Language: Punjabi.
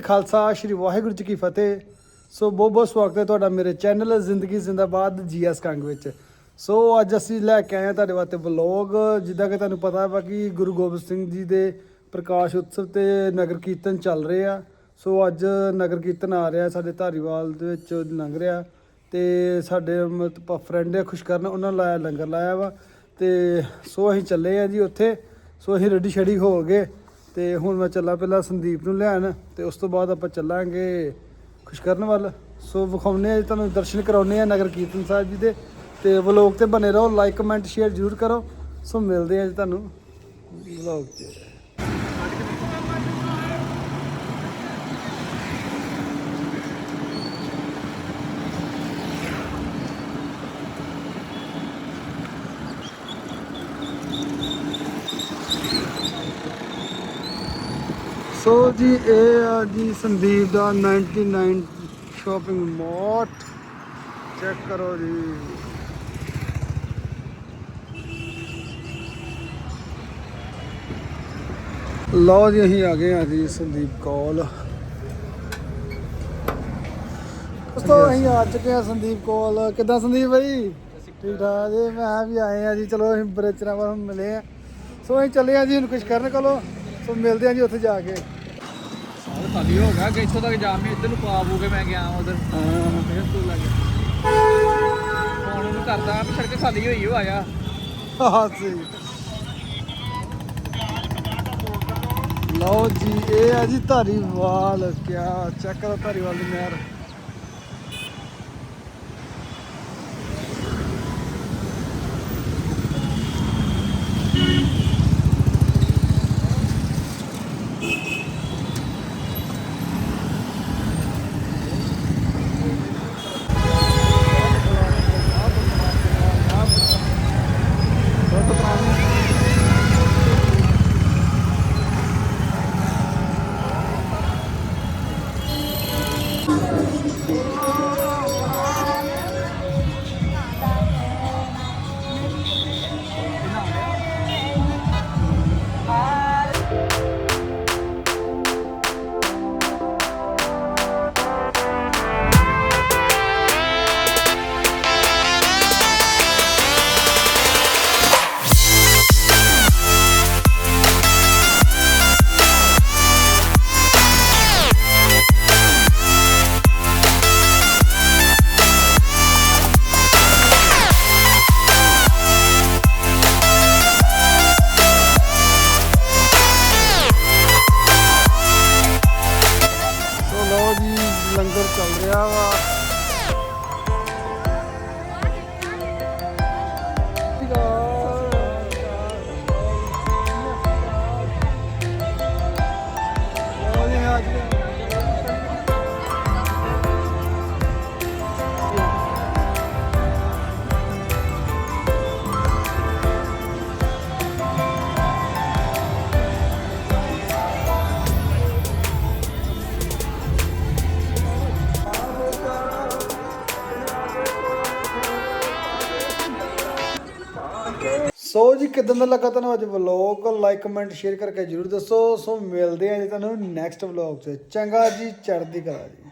ਖਾਲਸਾ, ਸ੍ਰੀ ਵਾਹਿਗੁਰੂ ਜੀ ਕੀ ਫਤਿਹ। ਸੋ ਬਹੁਤ ਬਹੁਤ ਸਵਾਗਤ ਹੈ ਤੁਹਾਡਾ ਮੇਰੇ ਚੈਨਲ ਜ਼ਿੰਦਗੀ ਜ਼ਿੰਦਾਬਾਦ ਜੀਐਸ ਕੰਗ ਵਿੱਚ। ਸੋ ਅੱਜ ਅਸੀਂ ਲੈ ਕੇ ਆਏ ਹਾਂ ਤੁਹਾਡੇ ਵਾਸਤੇ ਵਲੌਗ, ਜਿੱਦਾਂ ਕਿ ਤੁਹਾਨੂੰ ਪਤਾ ਹੈ ਕਿ ਗੁਰੂ ਗੋਬਿੰਦ ਸਿੰਘ ਜੀ ਦੇ ਪ੍ਰਕਾਸ਼ ਉਤਸਵ ਤੇ ਨਗਰ ਕੀਰਤਨ ਚੱਲ ਰਹੇ ਆ। ਸੋ ਅੱਜ ਨਗਰ ਕੀਰਤਨ ਆ ਰਿਹਾ, ਸਾਡੇ ਧਾਰੀਵਾਲ ਦੇ ਵਿੱਚ ਲੰਘ ਰਿਹਾ। ਤੇ ਸਾਡੇ ਮਤਲਬ ਫਰੈਂਡ ਆ ਖੁਸ਼ਕਰਨ, ਉਹਨਾਂ ਨੇ ਲਾਇਆ ਲੰਗਰ ਲਾਇਆ ਵਾ। ਤੇ ਸੋ ਅਸੀਂ ਚੱਲੇ ਆ ਜੀ ਉੱਥੇ। ਸੋ ਅਸੀਂ ਰੈਡੀ ਸ਼ੈਡੀ ਹੋ ਗਏ। ਤੇ ਹੁਣ ਮੈਂ ਚੱਲਾਂ ਪਹਿਲਾਂ ਸੰਦੀਪ ਨੂੰ ਲੈਣ ਤੇ ਉਸ ਤੋਂ ਬਾਅਦ ਆਪਾਂ ਚੱਲਾਂਗੇ ਖੁਸ਼ਕਰਨ ਵੱਲ। ਸੋ ਵਿਖਾਉਨੇ ਆ ਤੁਹਾਨੂੰ ਦਰਸ਼ਨ ਕਰਾਉਨੇ ਆ ਨਗਰ ਕੀਰਤਨ ਸਾਹਿਬ ਜੀ ਦੇ ਤੇ ਵਲੋਗ ਤੇ ਬਨੇ ਰਹੋ ਲਾਈਕ ਕਮੈਂਟ ਸ਼ੇਅਰ ਜ਼ਰੂਰ ਕਰੋ। ਸੋ ਮਿਲਦੇ ਆ ਜੀ ਤੁਹਾਨੂੰ। ਵਲੋਗ 'ਚ ਸੋ ਜੀ ਇਹ ਆ ਜੀ ਸੰਦੀਪ ਦਾ 99 ਸ਼ਾਪਿੰਗ ਮਾਰਟ ਚੈੱਕ ਕਰੋ ਜੀ। ਲਓ ਜੀ ਅਸੀਂ ਆ ਗਏ ਆ ਜੀ ਸੰਦੀਪ ਕੋਲ। ਦੋਸਤੋ ਅਸੀਂ ਆ ਚੁੱਕੇ ਆ ਸੰਦੀਪ ਕੋਲ। ਕਿੱਦਾਂ ਸੰਦੀਪ ਭਾਈ ਠੀਕ ਠਾਕ ਜੀ ਮੈਂ ਵੀ ਆਏ ਆ ਜੀ। ਚਲੋ ਅਸੀਂ ਬੜੇ ਚਿਰਾਂ ਬਾਅਦ ਮਿਲੇ ਆ। ਸੋ ਅਸੀਂ ਚੱਲੇ ਆ ਜੀ ਹੁਣ ਕੁਝ ਕਰਨ ਕੋਲੋਂ। ਸੋ ਮਿਲਦੇ ਆ ਜੀ ਉੱਥੇ ਜਾ ਕੇ। ਸਾਲ ਖਾਲੀ ਹੋ ਗਿਆ ਕਿ ਇੱਥੋਂ ਤੱਕ ਜਾਮ ਹੀ ਇੱਧਰ ਨੂੰ ਪਾ ਪੂ ਕੇ ਮੈਂ ਗਿਆ ਉਧਰ। ਹਾਂ। ਮੇਰੇ ਸਕੂਲ ਲੱਗ ਫੋਨ ਉਹਨੂੰ ਕਰਦਾ ਵੀ ਸੜਕ ਖਾਲੀ ਹੋਈ ਹੋ ਆਇਆ ਹਾਂ ਲਓ ਜੀ ਇਹ ਆ ਜੀ ਧਾਰੀਵਾਲ ਕਿਆ ਚੈੱਕ ਕਰੋ ਧਾਰੀਵਾਲ ਦੀ ਨਹਿਰ। そうなの? ਲੰਗਰ ਚੱਲ ਸੋ ਜੀ, ਕਿਦਾਂ ਦਾ ਲੱਗਾ ਤੁਹਾਨੂੰ ਅੱਜ ਵਲੌਗ ਲਾਈਕ ਕਮੈਂਟ ਸ਼ੇਅਰ ਕਰਕੇ ਜਰੂਰ ਦੱਸੋ। ਸੋ ਮਿਲਦੇ ਆ ਜੀ ਤੁਹਾਨੂੰ ਨੈਕਸਟ ਵਲੌਗ 'ਚ। ਚੰਗਾ ਜੀ, ਚੜ੍ਹਦੀ ਕਲਾ ਜੀ।